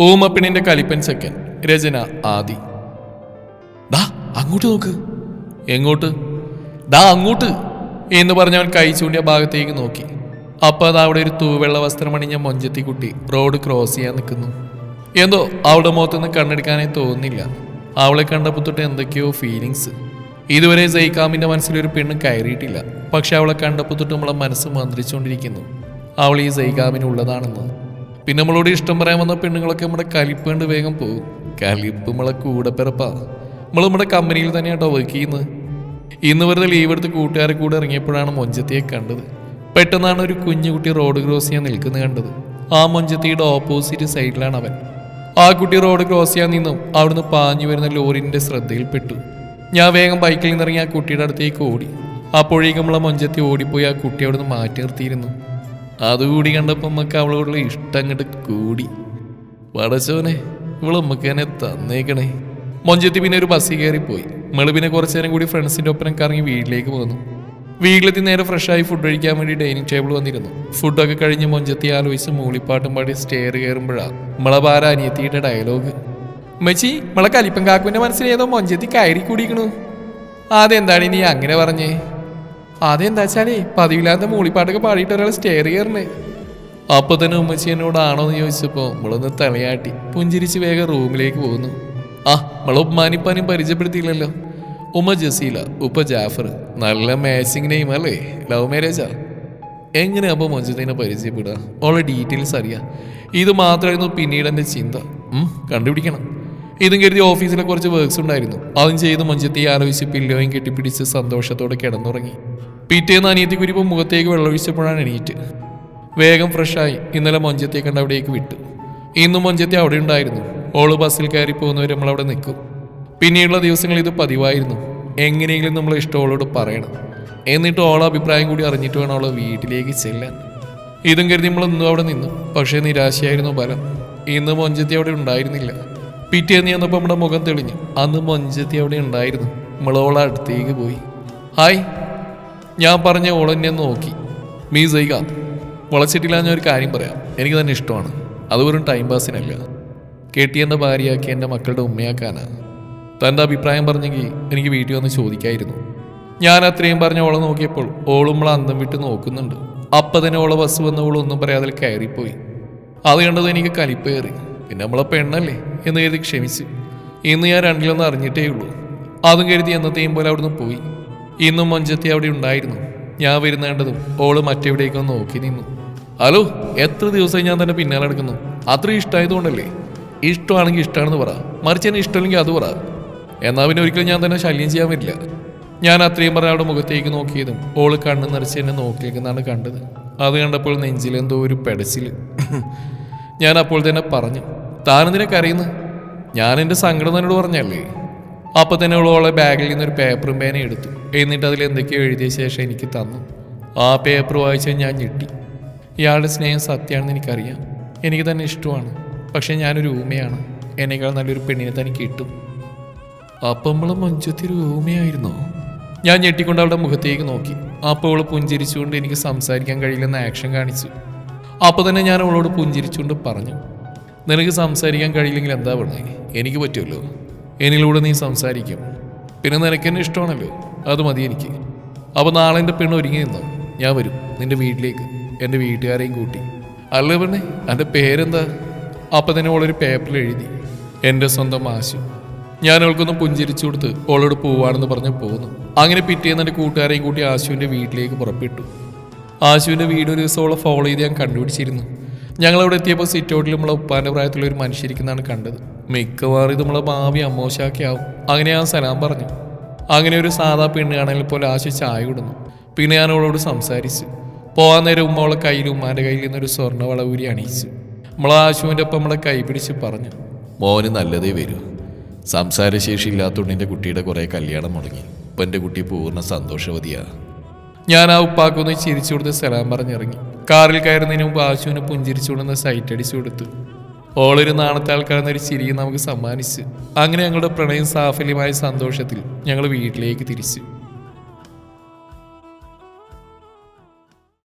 ഓമപ്പിണിന്റെ കലിപ്പൻ second രചന ആദി. ദാ അങ്ങോട്ട് നോക്ക്. എങ്ങോട്ട്? ദാ അങ്ങോട്ട് എന്ന് പറഞ്ഞവൻ കൈ ചൂണ്ടിയ ഭാഗത്തേക്ക് നോക്കി. അപ്പൊ അത് അവിടെ ഒരു തൂവെള്ള വസ്ത്രമണിഞ്ഞ മൊഞ്ചത്തി കുട്ടി റോഡ് ക്രോസ് ചെയ്യാൻ നിൽക്കുന്നു. എന്തോ അവളുടെ മുഖത്തുനിന്ന് കണ്ണെടുക്കാനേ തോന്നുന്നില്ല. അവളെ കണ്ടപ്പോൾ തൊട്ട് എന്തൊക്കെയോ ഫീലിങ്സ് ഇതുവരെ ജയ്ക്കാമിന്റെ മനസ്സിലൊരു പെണ്ണ് കയറിയിട്ടില്ല. പക്ഷെ അവളെ കണ്ടപ്പോൾ തൊട്ട് നമ്മളെ മനസ്സ് മന്ത്രിച്ചുകൊണ്ടിരിക്കുന്നു. അവൾ ഈ സൈക്കാമിനുള്ളതാണെന്ന് പിന്നെ നമ്മളോട് ഇഷ്ടം പറയാൻ വന്ന പെണ്ണുങ്ങളൊക്കെ നമ്മുടെ കലിപ്പ് കണ്ട് വേഗം പോകും. കലിപ്പ് നമ്മളെ കൂടെ പിറപ്പാ. നമ്മൾ നമ്മുടെ കമ്പനിയിൽ തന്നെയാട്ടോ വർക്ക് ചെയ്യുന്നത്. ഇന്ന് വെറുതെ ലീവ് എടുത്ത് കൂട്ടുകാരെ കൂടെ ഇറങ്ങിയപ്പോഴാണ് മൊഞ്ചത്തിയെ കണ്ടത്. പെട്ടെന്നാണ് ഒരു കുഞ്ഞുകുട്ടി റോഡ് ക്രോസ് ചെയ്യാൻ നിൽക്കുന്നത് കണ്ടത്. ആ മൊഞ്ചത്തിയുടെ ഓപ്പോസിറ്റ് സൈഡിലാണ് അവൻ. ആ കുട്ടി റോഡ് ക്രോസ് ചെയ്യാൻ നിന്നും അവിടുന്ന് പാഞ്ഞു വരുന്ന ലോറിന്റെ ശ്രദ്ധയിൽപ്പെട്ടു. ഞാൻ വേഗം ബൈക്കിൽ നിന്നിറങ്ങി ആ കുട്ടിയുടെ അടുത്തേക്ക് ഓടി. അപ്പോഴേക്കും നമ്മളെ മൊഞ്ചത്തി ഓടിപ്പോയി ആ കുട്ടി അവിടുന്ന് മാറ്റി നിർത്തിയിരുന്നു. അതുകൂടി കണ്ടപ്പോൾ നമുക്ക് അവളോടുള്ള ഇഷ്ടം അങ്ങോട്ട് കൂടി. വടച്ചോനെ ഇവൾ നമുക്ക് തന്നെ തന്നേക്കണേ. മൊഞ്ചത്തി പിന്നെ ഒരു ബസ്സിൽ കയറിപ്പോയി. നമ്മൾ പിന്നെ കുറച്ചു നേരം കൂടി ഫ്രണ്ട്സിന്റെ ഒപ്പം കറങ്ങി വീട്ടിലേക്ക് പോന്നു. വീട്ടിലെത്തി നേരെ ഫ്രഷായി ഫുഡ് കഴിക്കാൻ വേണ്ടി ഡൈനിങ് ടേബിൾ വന്നിരുന്നു. ഫുഡൊക്കെ കഴിഞ്ഞ് മൊഞ്ചത്തി ആലോചിച്ച് മൂളിപ്പാട്ടും പാടി സ്റ്റെയർ കയറുമ്പോഴാണ് നമ്മളെ ഭാര അനിയത്തിയുടെ ഡയലോഗ് മെച്ചി കലിപ്പൻ കാക്കുവിന്റെ മനസ്സിൽ ഏതോ മൊഞ്ചത്തി കയറി കൂടിക്കണു അതെന്താണ് നീ അങ്ങനെ പറഞ്ഞേ? അതെന്താ വെച്ചാലേ പതിവില്ലാത്ത മൂളിപ്പാട്ടൊക്കെ പാടിയിട്ട് ഒരാൾ സ്റ്റെയർ കയറണേ. അപ്പൊ തന്നെ ഉമ്മച്ചി എന്നോടാണോ എന്ന് ചോദിച്ചപ്പോ നമ്മളൊന്ന് തലയാട്ടി പുഞ്ചിരിച്ച് വേഗം റൂമിലേക്ക് പോകുന്നു ആ നമ്മളെ ഉമ്മാനിപ്പാനും പരിചയപ്പെടുത്തിയില്ലല്ലോ. ഉമ്മ ജസീല ഉപ്പ ജാഫർ നല്ല മാച്ചിങ് നെയിം അല്ലേ? ലവ് മാരേജാ എങ്ങനെ അപ്പൊ മഞ്ജുദിനെ പരിചയപ്പെടുക? ഓളെ ഡീറ്റെയിൽസ് അറിയാം. ഇത് മാത്രമായിരുന്നു പിന്നീട് എന്റെ ചിന്ത. കണ്ടുപിടിക്കണം. ഇതും കരുതി ഓഫീസിലെ കുറച്ച് വർക്ക്സ് ഉണ്ടായിരുന്നു. അതും ചെയ്ത് മഞ്ചത്തി ആലോചിച്ച് പില്ലോയും കെട്ടിപ്പിടിച്ച് സന്തോഷത്തോടെ കിടന്നുറങ്ങി. പിറ്റേന്ന് അനിയത്തി കുരിപ്പം മുഖത്തേക്ക് വെള്ളമൊഴിച്ചപ്പോഴാണ് എണീറ്റ്. വേഗം ഫ്രഷായി. ഇന്നലെ മൊഞ്ചത്തെ കണ്ട് അവിടേക്ക് വിട്ടു. ഇന്നും മൊഞ്ചത്തെ അവിടെ ഉണ്ടായിരുന്നു. ഓൾ ബസ്സിൽ കയറി പോകുന്നവർ നമ്മളവിടെ നിൽക്കും. പിന്നീടുള്ള ദിവസങ്ങൾ ഇത് പതിവായിരുന്നു. എങ്ങനെയെങ്കിലും നമ്മൾ ഇഷ്ടമുള്ളോട് പറയണം. എന്നിട്ട് ഓളെ അഭിപ്രായം കൂടി അറിഞ്ഞിട്ട് വേണം അവളെ വീട്ടിലേക്ക് ചെല്ലാൻ. ഇതും കരുതി നമ്മൾ ഇന്നും അവിടെ നിന്നു. പക്ഷേ നിരാശയായിരുന്നു ബലം. ഇന്ന് മൊഞ്ചത്തി അവിടെ ഉണ്ടായിരുന്നില്ല. പിറ്റേന്ന് ചെന്നപ്പോൾ നമ്മുടെ മുഖം തെളിഞ്ഞു. അന്ന് മൊഞ്ചത്തി അവിടെ ഉണ്ടായിരുന്നു. നമ്മളോളെ അടുത്തേക്ക് പോയി. ഹായ്. ഞാൻ പറഞ്ഞ ഓളെന്നെ നോക്കി. മീ സൈക വളച്ചിട്ടില്ല ഞാൻ ഒരു കാര്യം പറയാം. എനിക്ക് തന്നെ ഇഷ്ടമാണ്. അത് വെറും ടൈം പാസിനല്ല കെട്ടി എന്റെ ഭാര്യയാക്കി എന്റെ മക്കളുടെ ഉമ്മയാക്കാനാ. തന്റെ അഭിപ്രായം പറഞ്ഞെങ്കിൽ എനിക്ക് വീട്ടിൽ വന്ന് ചോദിക്കായിരുന്നു. ഞാൻ അത്രയും പറഞ്ഞ ഓളെ നോക്കിയപ്പോൾ ഓളും നമ്മളെ അന്തം വിട്ട് നോക്കുന്നുണ്ട്. അപ്പം തന്നെ ഓളെ ബസ് വന്ന ഓളൊന്നും പറയാതെ കയറിപ്പോയി. അത് കണ്ടത് എനിക്ക് കലിപ്പ് കയറി പിന്നെ നമ്മളെ പെണ്ണല്ലേ എന്ന് കരുതി ക്ഷമിച്ച്. ഇന്ന് ഞാൻ രണ്ടിലൊന്നും അറിഞ്ഞിട്ടേ ഉള്ളൂ. അതും കരുതി എന്നത്തെയും പോലെ അവിടുന്ന് പോയി. ഇന്നും മഞ്ചത്തി അവിടെ ഉണ്ടായിരുന്നു. ഞാൻ വരുന്നേണ്ടതും ഓൾ മറ്റെവിടേക്കോ നോക്കി നിന്നു. ഹലോ എത്ര ദിവസമായി ഞാൻ തന്നെ പിന്നാലെ നടക്കുന്നു? അത്രയും ഇഷ്ടമായതുകൊണ്ടല്ലേ ഇഷ്ടമാണെങ്കിൽ ഇഷ്ടമാണെന്ന് പറ. മറിച്ച് എന്നെ ഇഷ്ടമല്ലെങ്കിൽ അത് പറ. എന്നാ പിന്നെ ഒരിക്കലും ഞാൻ തന്നെ ശല്യം ചെയ്യാൻ പറ്റില്ല ഞാൻ അത്രയും പറഞ്ഞ അവിടെ മുഖത്തേക്ക് നോക്കിയതും ഓൾ കണ്ണു നിറച്ച് എന്നെ നോക്കിയിരിക്കുന്നതാണ് കണ്ടത്. അത് കണ്ടപ്പോൾ നെഞ്ചിലെന്തോ ഒരു പെടച്ചിൽ ഞാൻ അപ്പോൾ തന്നെ പറഞ്ഞു താനെന്തിനെ കരയുന്നു? ഞാൻ എന്റെ സങ്കടം തന്നോട് പറഞ്ഞല്ലേ? അപ്പൊ തന്നെ അവൾ ബാഗിൽ ഒരു പേപ്പറും പേന എടുത്തു. എന്നിട്ട് അതിൽ എന്തൊക്കെയോ എഴുതിയ ശേഷം എനിക്ക് തന്നു. ആ പേപ്പർ വായിച്ച് ഞാൻ ഞെട്ടി. ഇയാളുടെ സ്നേഹം സത്യമാണെന്ന് എനിക്കറിയാം. എനിക്ക് തന്നെ ഇഷ്ടമാണ്. പക്ഷേ ഞാനൊരു ഊമയാണ്. എന്നേക്കാൾ നല്ലൊരു പെണ്ണിനെ തനിക്ക് കിട്ടും. അപ്പം നമ്മൾ ഒരു ഊമയായിരുന്നോ? ഞാൻ ഞെട്ടിക്കൊണ്ട് അവളുടെ മുഖത്തേക്ക് നോക്കി. അപ്പോൾ അവൾ പുഞ്ചിരിച്ചുകൊണ്ട് എനിക്ക് സംസാരിക്കാൻ കഴിയില്ലെന്ന് ആക്ഷൻ കാണിച്ചു. അപ്പോൾ തന്നെ ഞാൻ അവളോട് പുഞ്ചിരിച്ചുകൊണ്ട് പറഞ്ഞു. നിനക്ക് സംസാരിക്കാൻ കഴിയില്ലെങ്കിൽ എന്താ പറഞ്ഞേ എനിക്ക് പറ്റുമല്ലോ. എന്നിലൂടെ നീ സംസാരിക്കും. പിന്നെ നിനക്ക് എന്നെ ഇഷ്ടമാണല്ലോ? അത് മതി എനിക്ക്. അപ്പോൾ നാളെ എന്റെ പെണ്ണ് ഒരുങ്ങി നിന്നോ? ഞാൻ വരും. നിന്റെ വീട്ടിലേക്ക്. എന്റെ വീട്ടുകാരെയും കൂട്ടി. അല്ല പെണ്ണെ? എന്റെ പേരെന്താ? അപ്പം തന്നെ ഓളൊരു പേപ്പറിൽ എഴുതി. എന്റെ സ്വന്തം ആശു ഞാൻ അവൾക്കൊന്ന് പുഞ്ചിരിച്ചു കൊടുത്ത് ഓളോട് പോവാണെന്ന് പറഞ്ഞ് പോകുന്നു അങ്ങനെ പിറ്റേന്ന് എന്റെ കൂട്ടുകാരെയും കൂട്ടി ആശുവിന്റെ വീട്ടിലേക്ക് പുറപ്പെട്ടു. ആശുവിന്റെ വീട് ഒരു ദിവസം ഓളെ ഫോളോ ചെയ്ത് ഞാൻ കണ്ടുപിടിച്ചിരുന്നു. ഞങ്ങളവിടെ എത്തിയപ്പോൾ സിറ്റ് ഔട്ടിൽ നമ്മളെ ഉപ്പാന്റെ പ്രായത്തിലുള്ള ഒരു മനുഷ്യരിക്കുന്നതാണ് കണ്ടത്. മിക്കവാറും ഇത് നമ്മളെ ഭാവി അമ്മോശാക്കിയാവും. അങ്ങനെ ഞാൻ സലാം പറഞ്ഞു. അങ്ങനെ ഒരു സാധാ പെണ്ണ് കാണാൻ പോലെ ആശ ചായ കൊടുന്നു. പിന്നെ ഞാൻ അവളോട് സംസാരിച്ചു. പോകാൻ നേരം ഉമ്മ അവളെ കയ്യിൽ ഉമ്മാന്റെ കയ്യിൽ നിന്നൊരു സ്വർണ വളവൂരി അണിയിച്ചു നമ്മളെ ആശുവിന്റെ ഒപ്പം നമ്മളെ കൈ പിടിച്ച് പറഞ്ഞു. മോന് നല്ലതേ വരൂ. സംസാരശേഷി ഇല്ലാത്തതുകൊണ്ട് കുട്ടിയുടെ കുറേ കല്യാണം മുടങ്ങി. ഇപ്പം എന്റെ കുട്ടി പൂർണ സന്തോഷവതിയാണ് ഞാൻ ആ ഉപ്പാക്കൊന്ന് ചിരിച്ചു കൊടുത്ത് സലാം പറഞ്ഞിറങ്ങി. കാറിൽ കയറുന്നതിന് മുമ്പ് ആശുവിനെ പുഞ്ചിരിച്ചുകൊണ്ടെന്ന് സൈറ്റ് അടിച്ചു കൊടുത്തു. ഓളൊരു നാണത്താൽ കടന്നൊരു ചിരി നമുക്ക് സമ്മാനിച്ച്. അങ്ങനെ ഞങ്ങളുടെ പ്രണയം സാഫല്യമായ സന്തോഷത്തിൽ ഞങ്ങൾ വീട്ടിലേക്ക് തിരിച്ചു.